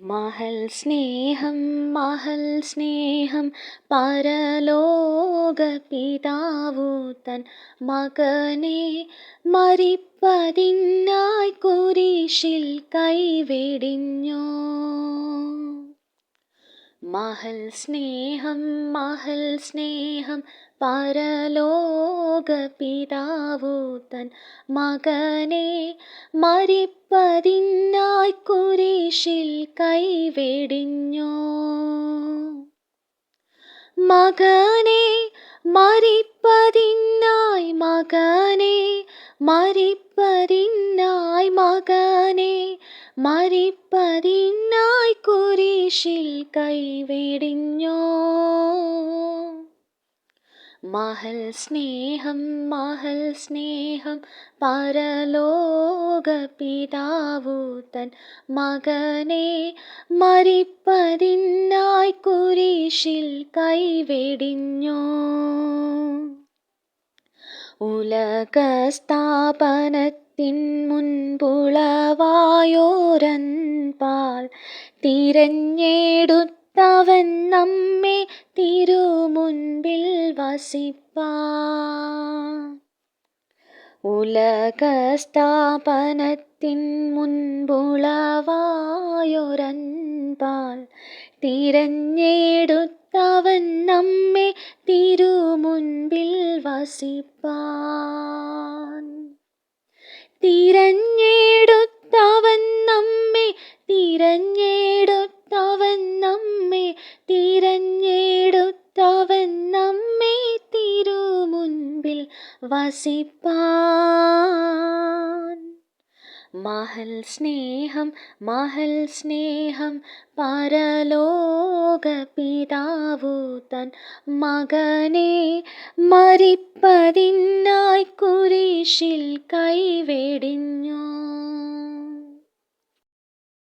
മഹൽ സ്നേഹം മഹൽ സ്നേഹം പരലോക പിതാവു തൻ മകനെ മരിപ്പതിനായി കുരിശിൽ കൈവെടിഞ്ഞോ. മഹൽ സ്നേഹം മഹൽ സ്നേഹം പരലോക പിതാവു തൻ മകനെ മരിപ്പതിനായി കുരിശിൽ കൈവെടിഞ്ഞോ? മകനെ മരിപ്പതിനായി മകനെ മരിപ്പതിനായി മകനെ മരിപ്പതിനായി കുരിശിൽ കൈവെടിഞ്ഞോ? മഹൽ സ്നേഹം മഹൽ സ്നേഹം പരലോക പിതാവു തൻ മകനെ മരിപ്പതിനായി കുരിശിൽ കൈവെടിഞ്ഞോ. ഉലകസ്ഥാപനത്തിൻ മുൻപുളവായോരൻപാൽ തിരഞ്ഞെടുത്തവൻ നമ്മെ തിരുമുൻപിൽ വസിപ്പാൻ ഉലകസ്ഥാപനത്തിൻ മുൻപുളവായൊരൻപാൽ തിരഞ്ഞെടുത്തവൻ നമ്മെ തിരുമുൻപിൽ വസിപ്പാൻ തിരഞ്ഞെടുത്തവൻ നമ്മെ തിരഞ്ഞെടുത്തവൻ വസിപ്പാൻ. മഹൽ സ്നേഹം മഹൽ സ്നേഹം പരലോക പിതാവു തൻ മകനെ മരിപ്പതിനായി കുരിശിൽ കൈവെടിഞ്ഞോ